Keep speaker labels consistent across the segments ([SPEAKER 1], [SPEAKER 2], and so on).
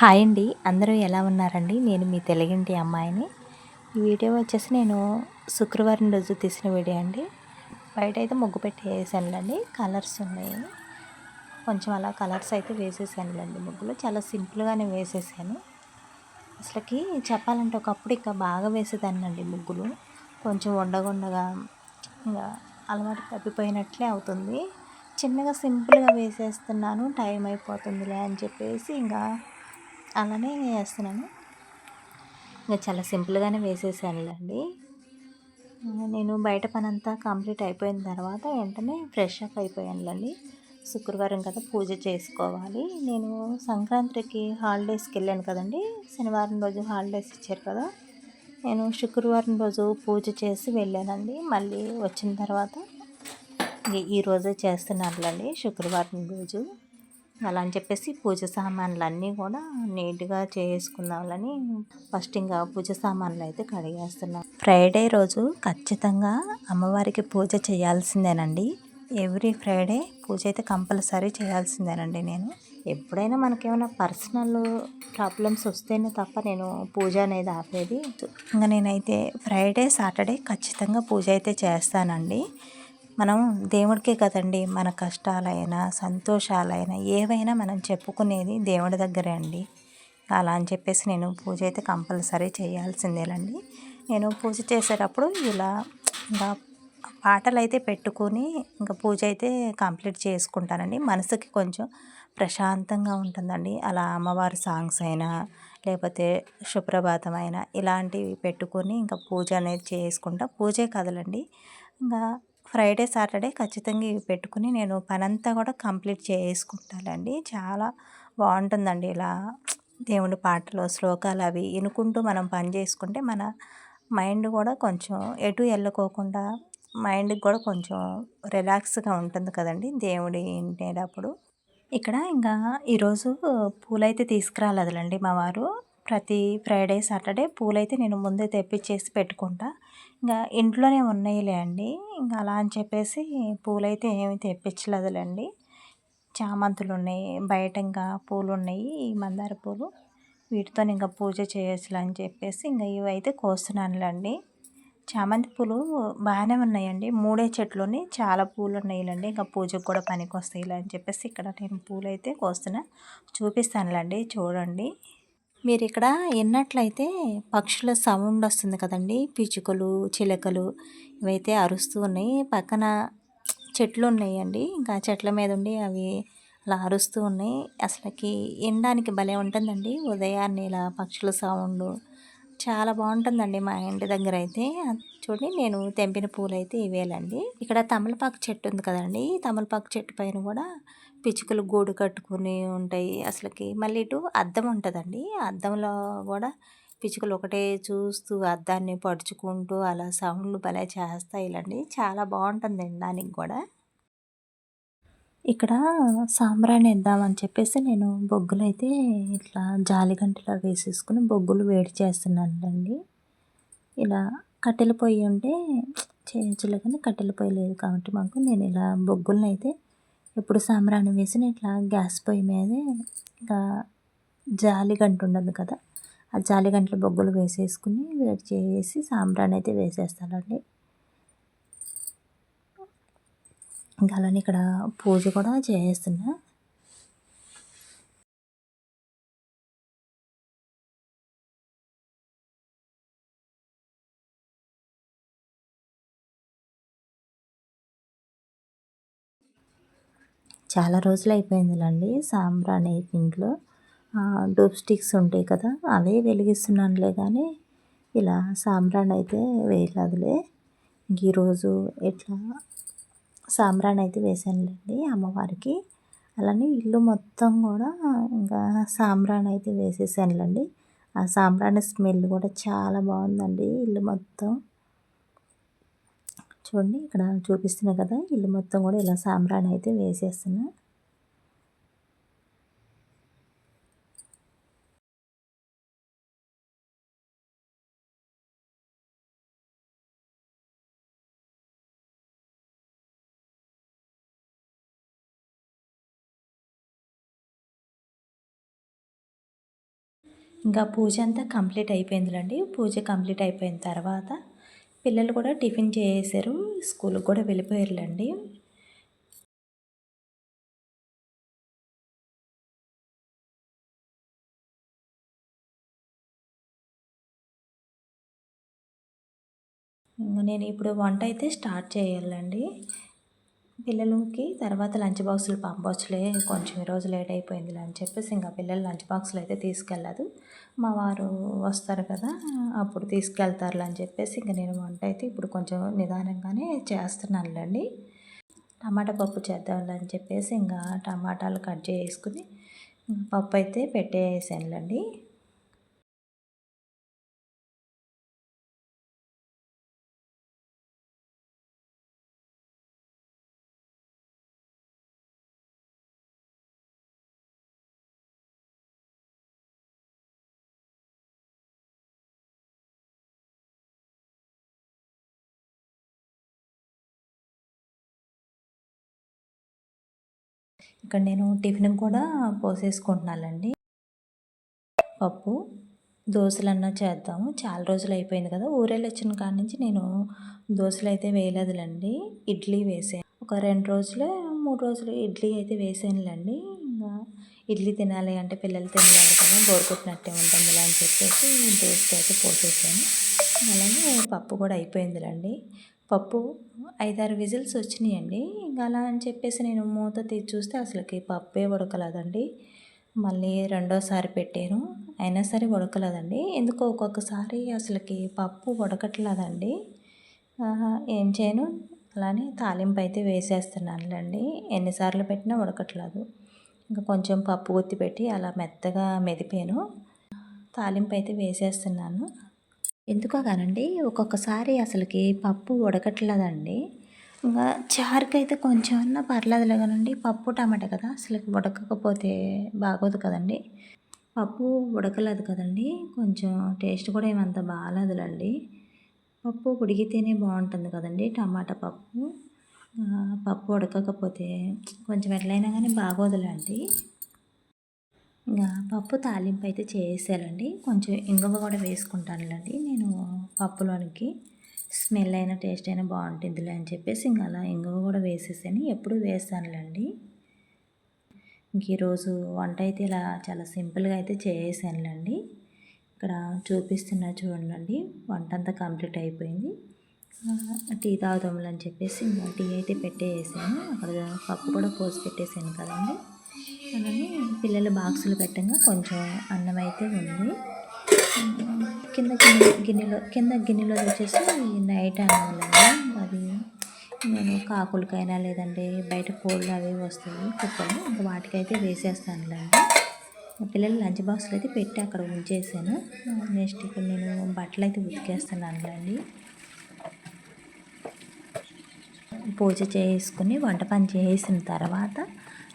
[SPEAKER 1] Hi అండి. అందరూ ఎలా ఉన్నారండి? నేను మీ తెలుగింటి అమ్మాయిని. ఈ వీడియో వచ్చేసి నేను శుక్రవారం రోజు తీసిన వీడియో అండి. బయట అయితే ముగ్గు పెట్టి వేసానులేండి కలర్స్ ఉన్నాయి. కొంచెం అలా కలర్స్ అయితే వేసేసానులండి ముగ్గులు. చాలా సింపుల్గానే వేసేసాను. అసలుకి చెప్పాలంటే ఒకప్పుడు ఇంకా బాగా వేసేదాన్నండి ముగ్గులు. కొంచెం ఉండగుండగా ఇంకా అలవాటు తప్పిపోయినట్లే అవుతుంది. చిన్నగా సింపుల్గా వేసేస్తున్నాను. టైం అయిపోతుందిలే అని చెప్పేసి ఇంకా అలానే వేస్తున్నాను ఇంకా చాలా సింపుల్గానే వేసేసానులేండి. నేను బయట పని అంతా కంప్లీట్ అయిపోయిన తర్వాత వెంటనే ఫ్రెష్ అప్ అయిపోయానులేండి. శుక్రవారం కదా పూజ చేసుకోవాలి. నేను సంక్రాంతికి హాలిడేస్కి వెళ్ళాను కదండి. శనివారం రోజు హాలిడేస్ ఇచ్చారు కదా. నేను శుక్రవారం రోజు పూజ చేసి వెళ్ళానండి. మళ్ళీ వచ్చిన తర్వాత ఈరోజే చేస్తున్నానులేండి శుక్రవారం రోజు. అలా అని చెప్పేసి పూజ సామాన్లు అన్నీ కూడా నీట్గా చేసుకుందామని ఫస్ట్ ఇంకా పూజ సామాన్లు అయితే కడిగేస్తున్నాం. ఫ్రైడే రోజు ఖచ్చితంగా అమ్మవారికి పూజ చేయాల్సిందేనండి. ఎవ్రీ ఫ్రైడే పూజ అయితే కంపల్సరీ చేయాల్సిందేనండి నేను. ఎప్పుడైనా మనకేమైనా పర్సనల్ ప్రాబ్లమ్స్ వస్తేనే తప్ప నేను పూజ అనేది ఆపేది. ఇంకా నేనైతే ఫ్రైడే సాటర్డే ఖచ్చితంగా పూజ అయితే చేస్తానండి. మనం దేవుడికే కదండి మన కష్టాలైనా సంతోషాలైనా ఏవైనా మనం చెప్పుకునేది దేవుడి దగ్గరే అండి. అలా అని చెప్పేసి నేను పూజ అయితే కంపల్సరీ చేయాల్సిందేలండి. నేను పూజ చేసేటప్పుడు ఇలా ఇంకా పాటలు అయితే పెట్టుకొని ఇంకా పూజ అయితే కంప్లీట్ చేసుకుంటానండి. మనసుకి కొంచెం ప్రశాంతంగా ఉంటుందండి. అలా అమ్మవారి సాంగ్స్ అయినా లేకపోతే సుప్రభాతం అయినా ఇలాంటివి పెట్టుకొని ఇంకా పూజ అనేది చేసుకుంటా. పూజే కదలండి. ఇంకా ఫ్రైడే సాటర్డే ఖచ్చితంగా ఇవి పెట్టుకుని నేను పనంతా కూడా కంప్లీట్ చేసుకుంటానండి. చాలా బాగుంటుందండి ఇలా దేవుడి పాటలు శ్లోకాలు అవి వినుకుంటూ మనం పని చేసుకుంటే మన మైండ్ కూడా కొంచెం ఎటు వెళ్ళకోకుండా మైండ్కి కూడా కొంచెం రిలాక్స్గా ఉంటుంది కదండి దేవుడి వినేటప్పుడు ఇక్కడ ఇంకా ఈరోజు పూలైతే తీసుకురాలేదులండి మా వారు. ప్రతి ఫ్రైడే సాటర్డే పూలైతే నేను ముందే తెప్పించేసి పెట్టుకుంటా. ఇంకా ఇంట్లోనే ఉన్నాయిలే అండి. ఇంకా అలా అని చెప్పేసి పూలైతే ఏమి తెప్పించలేదులేండి. చామంతులు ఉన్నాయి బయట ఇంకా పూలు ఉన్నాయి ఈ మందార పూలు. వీటితో ఇంకా పూజ చేయొచ్చులే అని చెప్పేసి ఇంకా ఇవైతే కోస్తున్నానులేండి. చామంతి పూలు బాగానే ఉన్నాయండి. మూడే చెట్లుని చాలా పూలు ఉన్నాయిలండి. ఇంకా పూజకు కూడా పనికి వస్తాయి అని చెప్పేసి ఇక్కడ నేను పూలు అయితే కోస్తున్నా. చూపిస్తానులేండి చూడండి. మీరు ఇక్కడ విన్నట్లయితే పక్షుల సౌండ్ వస్తుంది కదండి పిచ్చుకలు చిలకలు ఇవైతే అరుస్తూ ఉన్నాయి. పక్కన చెట్లు ఉన్నాయండి ఇంకా చెట్ల మీద ఉండి అవి అలా అరుస్తూ ఉన్నాయి. అసలుకి వినడానికి భలే ఉంటుందండి ఉదయాన్నే ఇలా పక్షుల సౌండ్. చాలా బాగుంటుందండి మా ఇంటి దగ్గర అయితే. చూడండి నేను తెంపిన పూలు అయితే ఇవేలండి. ఇక్కడ తమలపాకు చెట్టు ఉంది కదండి తమలపాకు చెట్టు పైన కూడా పిచ్చుకలు గూడు కట్టుకుని ఉంటాయి అసలుకి. మళ్ళీ ఇటు అద్దం ఉంటుందండి. అద్దంలో కూడా పిచ్చుకలు ఒకటే చూస్తూ అద్దాన్ని పడుచుకుంటూ అలా సౌండ్లు భలే చేస్తాయిలండి. చాలా బాగుంటుంది వినడానికి కూడా ఇక్కడ సాంబ్రాణి ఇద్దామని చెప్పేసి నేను బొగ్గులు అయితే ఇట్లా జాలిగంటలో వేసేసుకుని బొగ్గులు వేడి చేస్తున్నానండి. ఇలా కట్టెల పొయ్యి ఉంటే చేయొచ్చులే కానీ కట్టెల పొయ్యి లేదు కాబట్టి మాకు నేను ఇలా బొగ్గులను అయితే ఇప్పుడు సాంబ్రాణి వేసిన ఇట్లా గ్యాస్ పొయ్యి మీదే ఇంకా జాలి గంట ఉండదు కదా. ఆ జాలి గంటలో బొగ్గులు వేసేసుకుని వేడి చేసి సాంబ్రాణి అయితే వేసేస్తానండి. ఇంకా అలానే ఇక్కడ పూజ కూడా చేస్తున్నా. చాలా రోజులు అయిపోయిందిలండి సాంబ్రాణి ఇంట్లో డూప్ స్టిక్స్ ఉంటాయి కదా అవే వెలిగిస్తున్నానులే కానీ ఇలా సాంబ్రాణి అయితే వేయలేదులే. ఈరోజు ఇట్లా సాంబ్రాణి అయితే వేసానులేండి అమ్మవారికి. అలానే ఇల్లు మొత్తం కూడా ఇంకా సాంబ్రాణి అయితే వేసేసానులేండి. ఆ సాంబ్రాణి స్మెల్ కూడా చాలా బాగుందండి ఇల్లు మొత్తం. చూడండి ఇక్కడ చూపిస్తున్నా కదా ఇల్లు మొత్తం కూడా ఇలా సాంబ్రాణి అయితే వేసేస్తున్నా. ఇంకా పూజ అంతా కంప్లీట్ అయిపోయిందిలండి. పూజ కంప్లీట్ అయిపోయిన తర్వాత పిల్లలు కూడా టిఫిన్ చేసేసారు స్కూల్కి కూడా వెళ్ళిపోయారులేండి. నేను ఇప్పుడు వంట అయితే స్టార్ట్ చేయాలండి. పిల్లలకి తర్వాత లంచ్ బాక్సులు పంపవచ్చులే కొంచెం ఈరోజు లేట్ అయిపోయింది అని చెప్పేసి ఇంకా పిల్లలు లంచ్ బాక్సులు అయితే తీసుకెళ్ళదు. మా వారు వస్తారు కదా అప్పుడు తీసుకెళ్తారులే అని చెప్పేసి ఇంకా నేను వంట అయితే ఇప్పుడు కొంచెం నిదానంగానే చేస్తున్నానులేండి. టమాటా పప్పు చేద్దాంలే అని చెప్పేసి ఇంకా టమాటాలు కట్ చేసుకుని పప్పు అయితే పెట్టేసానులేండి ఇక్కడ నేను టిఫిన్ కూడా పోసేసుకుంటున్నానండి. పప్పు దోశలన్నా చేద్దాము. చాలా రోజులు అయిపోయింది కదా ఊరెళ్ళి వచ్చిన కాడి నుంచి నేను దోశలు అయితే వేయలేదులేండి ఇడ్లీ వేసాను. ఒక రెండు రోజులే మూడు రోజులు ఇడ్లీ అయితే వేసానులేండి. ఇంకా ఇడ్లీ తినాలి అంటే పిల్లలు తినలేరు కదా బోర్ కొట్టినట్టే ఉంటుంది ఇలా అని చెప్పేసి దోశ అయితే పోసేసాను. అలాగే పప్పు కూడా అయిపోయిందిలేండి. పప్పు ఐదారు విజిల్స్ వచ్చినాయండి. ఇంకా అలా అని చెప్పేసి నేను మూత తీసి చూస్తే అసలుకి పప్పే ఉడకలేదండి. మళ్ళీ రెండోసారి పెట్టాను. అయినా సరే ఉడకలేదండి. ఎందుకో ఒక్కొక్కసారి అసలుకి పప్పు ఉడకట్లేదండి. ఏం చేయను? అలానే తాలింపు అయితే వేసేస్తున్నానులేండి. ఎన్నిసార్లు పెట్టినా ఉడకట్లేదు. ఇంకా కొంచెం పప్పు గుత్తి పెట్టి అలా మెత్తగా మెదిపాను. తాలింపు అయితే వేసేస్తున్నాను. ఎందుకో కానండి ఒక్కొక్కసారి అసలుకి పప్పు ఉడకట్లేదండి. ఇంకా చారుకైతే అయితే కొంచెం అన్నా పర్లేదులే కానండి. పప్పు టమాటా కదా అసలు ఉడకకపోతే బాగోదు కదండి. పప్పు ఉడకలేదు కదండి. కొంచెం టేస్ట్ కూడా ఏమంత బాగాలేదులండి. పప్పు ఉడికితేనే బాగుంటుంది కదండి టమాటా పప్పు. పప్పు ఉడకకపోతే కొంచెం ఎట్లయినా కానీ బాగోదులేండి. ఇంకా పప్పు తాలింపు అయితే చేసేయాలండి. కొంచెం ఇంగువ కూడా వేసుకుంటానులేండి. నేను పప్పులోనికి స్మెల్ అయినా టేస్ట్ అయినా బాగుంటుందిలే అని చెప్పేసి ఇంకా అలా ఇంగువ కూడా వేసేసాను. ఎప్పుడు వేస్తానులేండి. ఇంక ఈరోజు వంట అయితే ఇలా చాలా సింపుల్గా అయితే చేసేసానులేండి. ఇక్కడ చూపిస్తున్నా చూడండి. వంట అంతా కంప్లీట్ అయిపోయింది. టీ తాగుదాంలని చెప్పేసి ఇంకా టీ అయితే పెట్టేసాను అక్కడ పప్పు కూడా పోసి పెట్టేసాను కదండి. అలానే పిల్లల బాక్సులు పెట్టంగా కొంచెం అన్నం అయితే ఉంది. కింద గిన్నె గిన్నెలో కింద గిన్నెలో వచ్చేసి నైట్ అన్నాలండి అది నేను కాకులకైనా లేదంటే బయట కోళ్ళు అవి వస్తాయి కుక్కలు ఇంకా వాటికైతే వేసేస్తానులేండి. పిల్లలు లంచ్ బాక్స్లు అయితే పెట్టి అక్కడ ఉంచేసాను. నెక్స్ట్ ఇక్కడ నేను బట్టలు అయితే ఉతికేస్తున్నానులేండి. పూజ చేసుకుని వంట పని చేసిన తర్వాత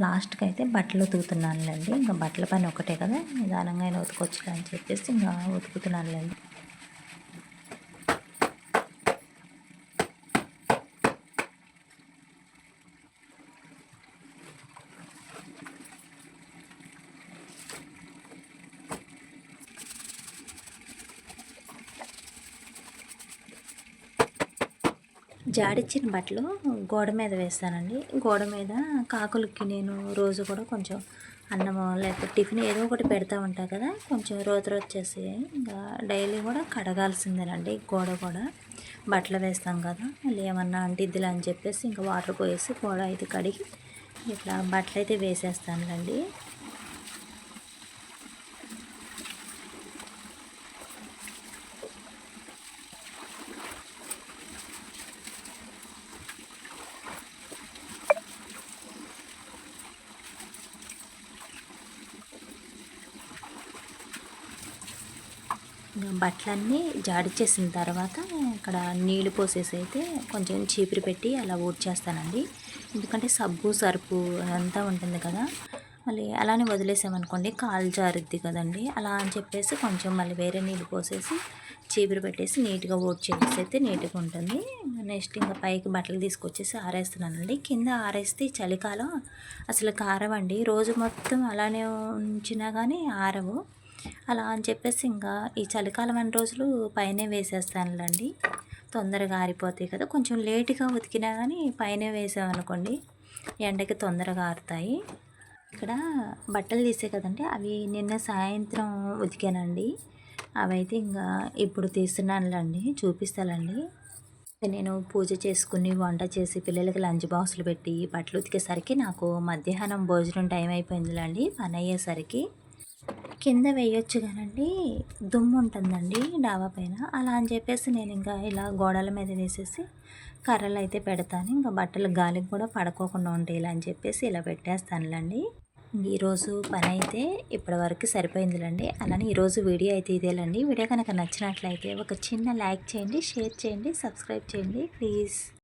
[SPEAKER 1] లాస్ట్కి అయితే బట్టలు ఉతుకుతున్నానులేండి. ఇంకా బట్టల పని ఒకటే కదా. నిదానంగా అయినా ఉతుకొచ్చు అని చెప్పేసి ఇంకా ఉతుకుతున్నానులేండి. జాడిచ్చిన బట్టలు గోడ మీద వేస్తానండి. గోడ మీద కాకులకి నేను రోజు కూడా కొంచెం అన్నము లేకపోతే టిఫిన్ ఏదో ఒకటి పెడతా ఉంటా కదా కొంచెం రోజు వచ్చేసి ఇంకా డైలీ కూడా కడగాల్సిందేనండి. గోడ కూడా బట్టలు వేస్తాం కదా మళ్ళీ ఏమన్నా అంటిద్దిలే అని చెప్పేసి ఇంకా వాటర్ పోయేసి గోడ అయితే కడిగి ఇట్లా బట్టలు అయితే వేసేస్తానులేండి. బట్టలన్నీ జాడి చేసిన తర్వాత ఇక్కడ నీళ్ళు పోసేసి అయితే కొంచెం చీపురు పెట్టి అలా ఊడ్చేస్తానండి ఎందుకంటే సబ్బు సరుపు అంతా ఉంటుంది కదా. మళ్ళీ అలానే వదిలేసామనుకోండి కాలు జారుద్ది కదండి. అలా అని చెప్పేసి కొంచెం మళ్ళీ వేరే నీళ్ళు పోసేసి చీపురు పెట్టేసి నీట్గా ఓట్ చేసి అయితే నీట్గా ఉంటుంది. నెక్స్ట్ ఇంకా పైకి బట్టలు తీసుకొచ్చేసి ఆరేస్తున్నానండి. కింద ఆరేస్తే చలికాలం అసలు కారవండి. రోజు మొత్తం అలానే ఉంచినా కానీ ఆరవు. అలా అని చెప్పేసి ఇంకా ఈ చలికాలం అన్ని రోజులు పైనే వేసేస్తానులేండి. తొందరగా ఆరిపోతాయి కదా. కొంచెం లేటుగా ఉతికినా కానీ పైనే వేసామనుకోండి ఎండకి తొందరగా ఆరుతాయి. ఇక్కడ బట్టలు తీసే కదండి అవి నిన్న సాయంత్రం ఉతికానండి. అవైతే ఇంకా ఇప్పుడు తీస్తున్నానులేండి చూపిస్తానండి నేను పూజ చేసుకుని వంట చేసి పిల్లలకి లంచ్ బాక్సులు పెట్టి బట్టలు ఉతికేసరికి నాకు మధ్యాహ్నం భోజనం టైం అయిపోయిందిలేండి పని అయ్యేసరికి. కింద వేయొచ్చు కానండి. దుమ్ము ఉంటుందండి డాబా పైన. అలా అని చెప్పేసి నేను ఇంకా ఇలా గోడల మీద వేసేసి కర్రలు అయితే పెడతాను. ఇంకా బట్టలు గాలికి కూడా పడుకోకుండా ఉంటాయి ఇలా అని చెప్పేసి ఇలా పెట్టేస్తానులేండి. ఈరోజు పని అయితే ఇప్పటివరకు సరిపోయిందిలండి. అలానే ఈరోజు వీడియో అయితే ఇదేలండి. వీడియో కనుక నచ్చినట్లయితే ఒక చిన్న లైక్ చేయండి షేర్ చేయండి సబ్స్క్రైబ్ చేయండి ప్లీజ్.